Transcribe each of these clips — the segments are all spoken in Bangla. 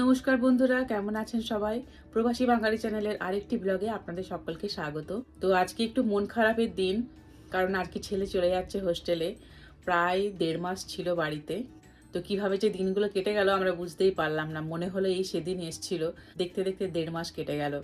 নমস্কার বন্ধুরা, কেমন আছেন সবাই? প্রবাসী বাঙালি চ্যানেলের আরেকটি ব্লগে আপনাদের সকলকে স্বাগত। তো আজকে একটু মন খারাপের দিন, কারণ আর কি ছেলে চলে যাচ্ছে হোস্টেলে। প্রায় দেড় মাস ছিল বাড়িতে। তো কীভাবে যে দিনগুলো কেটে গেল আমরা বুঝতেই পারলাম না। মনে হলো এই সেদিন এসছিল। দেখতে দেখতে দেড় মাস কেটে গেল।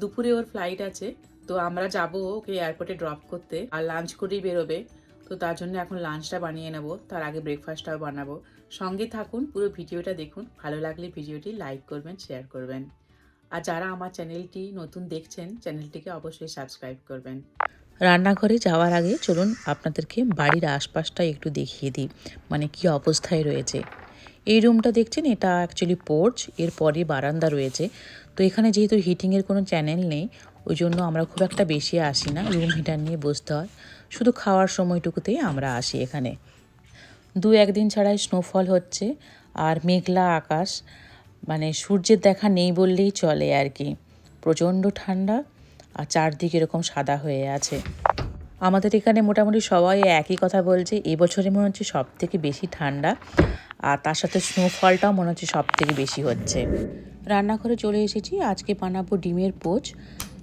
দুপুরে ওর ফ্লাইট আছে। তো আমরা যাব ওকে এয়ারপোর্টে ড্রপ করতে। আর লাঞ্চ করেই বেরোবে। তো তার জন্য এখন লাঞ্চটা বানিয়ে নেব। তার আগে ব্রেকফাস্টটাও বানাবো। সঙ্গে থাকুন, পুরো ভিডিওটা দেখুন। ভালো লাগলে ভিডিওটি লাইক করবেন, শেয়ার করবেন। আর যারা আমার চ্যানেলটি নতুন দেখছেন, চ্যানেলটিকে অবশ্যই সাবস্ক্রাইব করবেন। রান্নাঘরে যাওয়ার আগে চলুন আপনাদেরকে বাড়ির আশপাশটা একটু দেখিয়ে দিই। মানে কি অবস্থায় রয়েছে। এই রুমটা দেখছেন, এটা অ্যাকচুয়ালি পোর্চ এর এরপরে বারান্দা রয়েছে। তো এখানে যেহেতু হিটিংয়ের কোনো চ্যানেল নেই ওই জন্য আমরা খুব একটা বেশি আসি না। রুম হিটার নিয়ে বসতে হয়। শুধু খাওয়ার সময়টুকুতেই আমরা আসি এখানে। দু একদিন ছাড়াই স্নোফল হচ্ছে আর মেঘলা আকাশ মানে সূর্যের দেখা নেই বললেই চলে আর কি। প্রচণ্ড ঠান্ডা আর চারদিক এরকম সাদা হয়ে আছে। আমাদের এখানে মোটামুটি সবাই একই কথা বলছে, এবছরে মনে হচ্ছে সব থেকে বেশি ঠান্ডা আর তার সাথে স্নোফলটাও মনে হচ্ছে সব থেকে বেশি হচ্ছে। রান্নাঘরে চলে এসেছি, আজকে বানাবো ডিমের পোচ।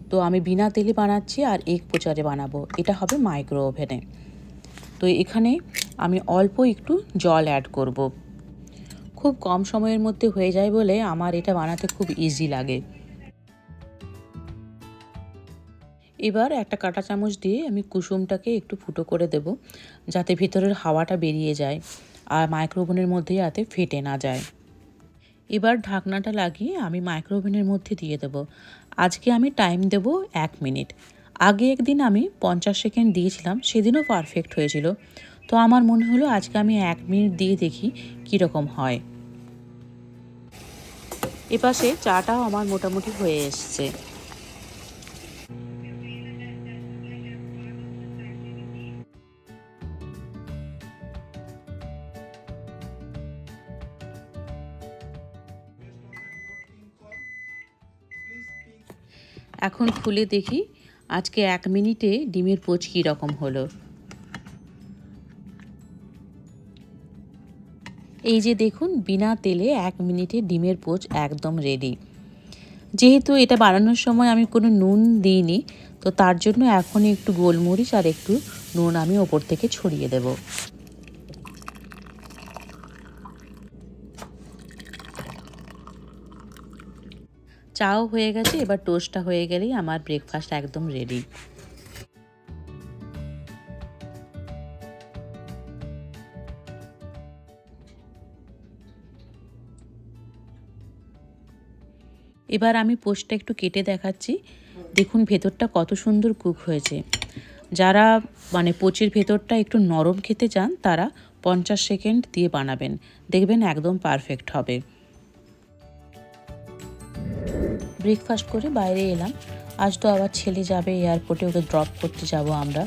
তো আমি বিনা তেলে বানাচ্ছি আর এক পোচারে বানাবো। এটা হবে মাইক্রো ওভেনে তো এখানে আমি অল্প একটু জল অ্যাড করব। খুব কম সময়ের মধ্যে হয়ে যায় বলে আমার এটা বানাতে খুব ইজি লাগে। এবার একটা কাঁটা চামচ দিয়ে আমি কুসুমটাকে একটু ফুটো করে দেব, যাতে ভিতরের হাওয়াটা বেরিয়ে যায় আর মাইক্রোওভেনের মধ্যে যাতে ফেটে না যায়। এবার ঢাকনাটা লাগিয়ে আমি মাইক্রোওভেনের মধ্যে দিয়ে দেবো। আজকে আমি টাইম দেব এক মিনিট আগে একদিন আমি পঞ্চাশ সেকেন্ড দিয়েছিলাম, সেদিনও পারফেক্ট হয়েছিল। তো আমার মনে হলো আজকে আমি এক মিনিট দিয়ে দেখি কীরকম হয়। এপাশে চাটাও আমার মোটামুটি হয়ে এসছে। এখন খুলে দেখি আজকে এক মিনিটে ডিমের পোচ কী রকম হলো। এই যে দেখুন, বিনা তেলে এক মিনিটে ডিমের পোচ একদম রেডি যেহেতু এটা বানানোর সময় আমি কোনো নুন দিইনি, তো তার জন্য এখনই একটু গোলমরিচ আর একটু নুন আমি ওপর থেকে ছড়িয়ে দেব। চাও হয়ে গেছে, এবার টোস্টটা হয়ে গেলেই আমার ব্রেকফাস্ট একদম রেডি এবার আমি পোস্টটা একটু কেটে দেখাচ্ছি। দেখুন, ভেতরটা কত সুন্দর কুক হয়েছে। যারা মানে পোচের ভেতরটা একটু নরম খেতে চান, তারা পঞ্চাশ সেকেন্ড দিয়ে বানাবেন। দেখবেন একদম পারফেক্ট হবে। ব্রেকফাস্ট করে বাইরে এলাম। আজ তো আবার ছেলে যাবে, এয়ারপোর্টে ওকে ড্রপ করতে যাব আমরা।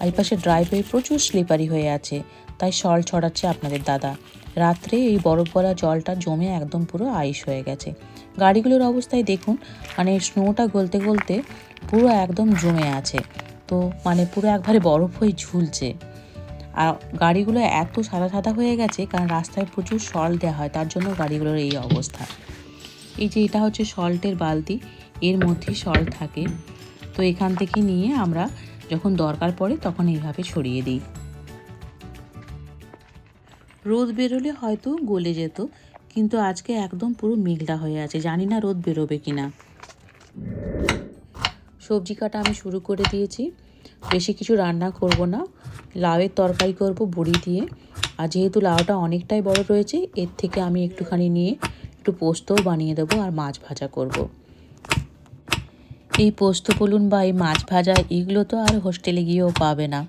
আর পাশে ড্রাইভওয়ে প্রচুর স্লিপারি হয়ে আছে, তাই সল ছড়াচ্ছে আপনাদের দাদা। রাত্রে এই বরফ গলা জলটা জমে একদম পুরো আইস হয়ে গেছে। গাড়িগুলোর অবস্থায় দেখুন মানে স্নোটা গলতে গলতে পুরো একদম জমে আছে। তো মানে পুরো একবারে বরফ হয়ে ঝুলছে। আর গাড়িগুলো এত সাদা সাদা হয়ে গেছে, কারণ রাস্তায় প্রচুর সল দেওয়া হয়, তার জন্য গাড়িগুলোর এই অবস্থা। এই যে এটা হচ্ছে সল্টের বালতি, এর মধ্যে সল্ট থাকে। তো এখান থেকে নিয়ে আমরা যখন দরকার পড়ে তখন এইভাবে ছড়িয়ে দিই। রোদ বেরোলে হয়তো গলে যেত কিন্তু আজকে একদম পুরো মেঘলা হয়ে আছে। জানি না রোদ বেরোবে কি না সবজি কাটা আমি শুরু করে দিয়েছি। বেশি কিছু রান্না করব না। লাউয়ের তরকারি করব বড়ি দিয়ে। আর যেহেতু লাউটা অনেকটাই বড় রয়েছে, এর থেকে আমি একটুখানি নিয়ে একটু পোস্তও বানিয়ে দেবো আর মাছ ভাজা করব। এই পোস্ত বলুন বা এই মাছ ভাজা, এগুলো তো আর হোস্টেলে গিয়েও পাবে না।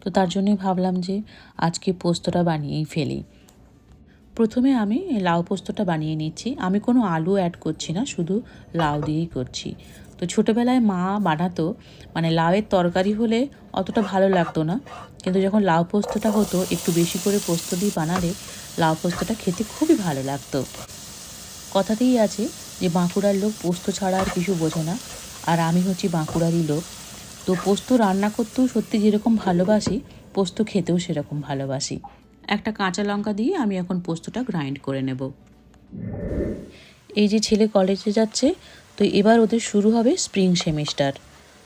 তো তার জন্যই ভাবলাম যে আজকে পোস্তটা বানিয়েই ফেলি। প্রথমে আমি লাউ পোস্তটা বানিয়ে নিচ্ছি। আমি কোনো আলু অ্যাড করছি না, শুধু লাউ দিয়েই করছি। তো ছোটোবেলায় মা বানাতো মানে লাউয়ের তরকারি হলে অতটা ভালো লাগতো না। কিন্তু যখন লাউ পোস্তটা হতো, একটু বেশি করে পোস্ত দিয়ে বানালে লাউ পোস্তটা খেতে খুবই ভালো লাগতো। কথাতেই আছে যে, বাঁকুড়ার লোক পোস্ত ছাড়া আর কিছু বোঝে না। আর আমি হচ্ছি বাঁকুড়ারই লোক। তো পোস্ত রান্না করতেও সত্যি যেরকম ভালোবাসি, পোস্ত খেতেও সেরকম ভালোবাসি। একটা কাঁচা লঙ্কা দিয়ে আমি এখন পোস্তটা গ্রাইন্ড করে নেব। এই যে ছেলে কলেজে যাচ্ছে, তো এবার ওদের শুরু হবে স্প্রিং সেমিস্টার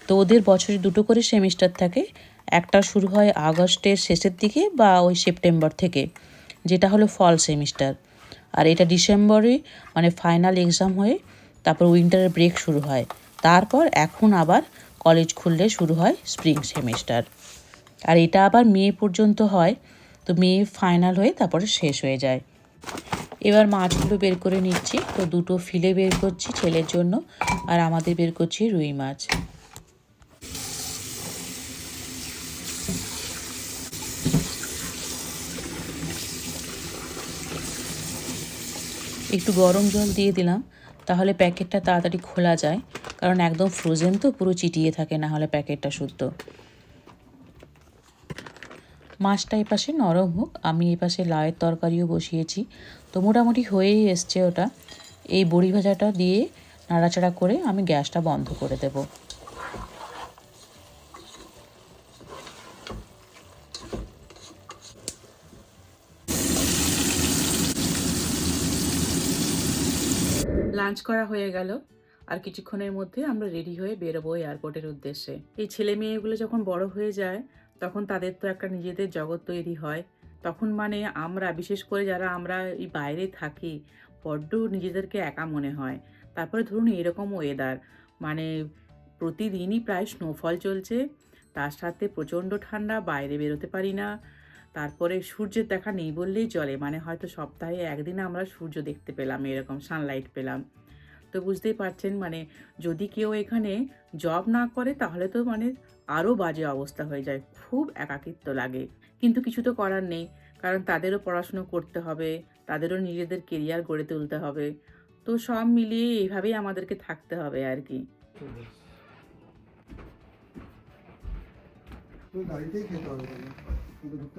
তো ওদের বছরে দুটো করে সেমিস্টার থাকে। একটা শুরু হয় আগস্টের শেষের দিকে বা ওই সেপ্টেম্বর থেকে, যেটা হলো ফল সেমিস্টার আর এটা ডিসেম্বরে মানে ফাইনাল এক্সাম হয়ে তারপর উইন্টারের ব্রেক শুরু হয়। তারপর এখন আবার কলেজ খুললে শুরু হয় স্প্রিং সেমিস্টার আর এটা আবার মে পর্যন্ত হয়। তো মে ফাইনাল হয়ে তারপরে শেষ হয়ে যায়। এবার মাছগুলো বের করে নিচ্ছি। তো দুটো ফিলে বের করছি ছেলের জন্য আর আমাদের বের করছি রুই মাছ। একটু গরম জল দিয়ে দিলাম, তাহলে প্যাকেটটা তাড়াতাড়ি খোলা যায়। কারণ একদম ফ্রোজেন তো, পুরো চিটিয়ে থাকে, না হলে প্যাকেটটা শুদ্ধ। মাছটা এপাশে নরম হোক, আমি এপাশে লাউয়ের তরকারিও বসিয়েছি। তো মোটামুটি হয়েই এসছে ওটা। এই বড়ি ভাজাটা দিয়ে নাড়াচাড়া করে আমি গ্যাসটা বন্ধ করে দেব। লাঞ্চ করা হয়ে গেল। আর কিছুক্ষণের মধ্যে আমরা রেডি হয়ে বেরোবো এয়ারপোর্টের উদ্দেশ্যে। এই ছেলে মেয়েগুলো যখন বড় হয়ে যায় তখন তাদের তো একটা নিজেদের জগৎ তৈরি হয়। তখন মানে আমরা, বিশেষ করে যারা আমরা এই বাইরে থাকি, বড্ড নিজেদেরকে একা মনে হয়। তারপরে ধরুন এরকম ওয়েদার মানে প্রতিদিনই প্রায় স্নোফল চলছে, তার সাথে প্রচণ্ড ঠান্ডা, বাইরে বেরোতে পারি না। তারপরে সূর্যের দেখা নেই বললেই চলে মানে হয়তো সপ্তাহে একদিন আমরা সূর্য দেখতে পেলাম, এরকম সানলাইট পেলাম। তো বুঝতেই পারছেন মানে যদি কেউ এখানে জব না করে, তাহলে তো মানে আরও বাজে অবস্থা হয়ে যায়, খুব একাকিত্ব লাগে। কিন্তু কিছু তো করার নেই, কারণ তাদেরও পড়াশুনো করতে হবে, তাদেরও নিজেদের কেরিয়ার গড়ে তুলতে হবে। তো সব মিলিয়ে এইভাবেই আমাদেরকে থাকতে হবে আর কি। তুই গাড়িতেই খেতে হবে ঢুকতে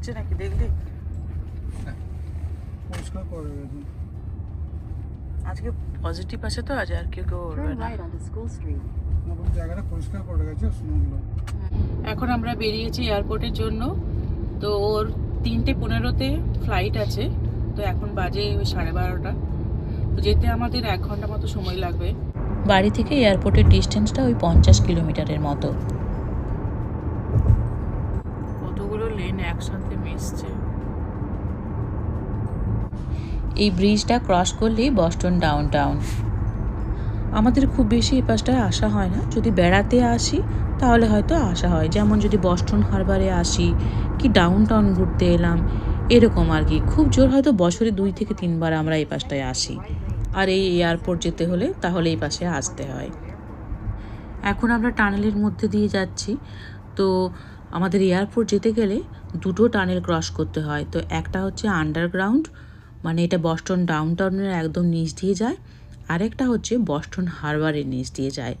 করছে নাকি? দেখলি পরিষ্কার করে আজকে পজিটিভ আছে তো আজ আর কেউ কেউ উঠবে না। জায়গাটা পরিষ্কার করে গেছে এখন আমরা বেরিয়েছি এয়ারপোর্টের জন্য। তো ওর তিনটে পনেরোতে ফ্লাইট আছে। তো এখন বাজে ওই সাড়ে বারোটা। তো যেতে আমাদের এক ঘণ্টা মতো সময় লাগবে। বাড়ি থেকে এয়ারপোর্টের ডিস্টেন্সটা ওই পঞ্চাশ কিলোমিটারের মতো। একসাথে মিশছে। এই ব্রিজটা ক্রস করলেই বস্টন ডাউন টাউন আমাদের খুব বেশি এ পাশটায় আসা হয় না। যদি বেড়াতে আসি, তাহলে হয়তো আসা হয়। যেমন যদি বস্টন হারবারে আসি, কি ডাউন টাউন ঘুরতে এলাম, এরকম আর কি। খুব জোর হয়তো বছরে দুই থেকে তিনবার আমরা এই পাশটায় আসি। আর এই এয়ারপোর্ট যেতে হলে তাহলে এই পাশে আসতে হয়। এখন আমরা টানেলের মধ্যে দিয়ে যাচ্ছি। তো আমাদের এয়ারপোর্ট যেতে গেলে দুটো টানেল ক্রস করতে হয়। তো একটা হচ্ছে আন্ডারগ্রাউন্ড মানে এটা বস্টন ডাউন টাউনের একদম নিচ দিয়ে যায়, আরেকটা হচ্ছে বস্টন হারবারের নিচ দিয়ে যায়।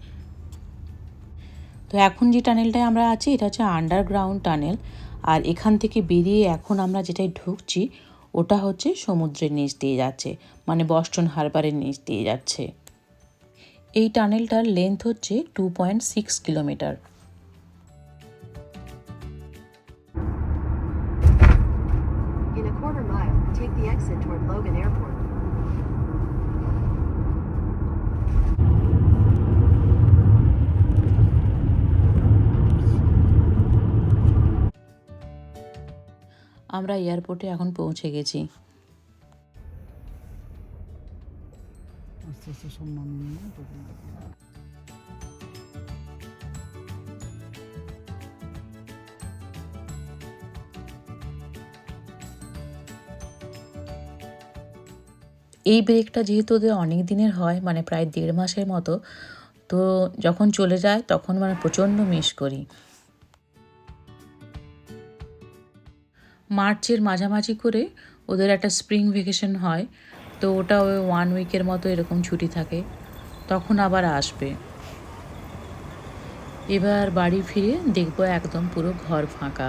তো এখন যে টানেলটায় আমরা আছি, এটা হচ্ছে আন্ডারগ্রাউন্ড টানেল। আর এখান থেকে বেরিয়ে এখন আমরা যেটাই ঢুকছি, ওটা হচ্ছে সমুদ্রের নিচ দিয়ে যাচ্ছে মানে বস্টন হারবারের নিচ দিয়ে যাচ্ছে। এই টানেলটার লেন্থ হচ্ছে two point six kilometre take the exit toward Logan Airport. আমরা এয়ারপোর্টে এখন পৌঁছে গেছি আস্তে আস্তে সব এই ব্রেকটা যেহেতু ওদের অনেক দিনের হয় মানে প্রায় দেড় মাসের মতো, তো যখন চলে যায় তখন মানে প্রচণ্ড মিস করি। মার্চের মাঝামাঝি করে ওদের একটা স্প্রিং ভেকেশন হয়, তো ওটা ওই ওয়ান উইকের মতো এরকম ছুটি থাকে, তখন আবার আসবে। এবার বাড়ি ফিরে দেখব একদম পুরো ঘর ফাঁকা।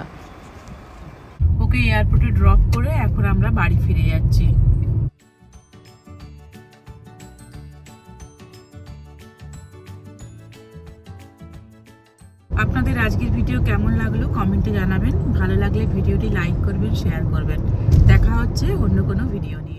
ওকে এয়ারপোর্টে ড্রপ করে এখন আমরা বাড়ি ফিরে যাচ্ছি। আজকের ভিডিও কেমন লাগল কমেন্টে জানাবেন। ভালো লাগলে ভিডিওটি লাইক করবেন শেয়ার করবেন। দেখা হচ্ছে অন্য কোনো ভিডিও নিয়ে।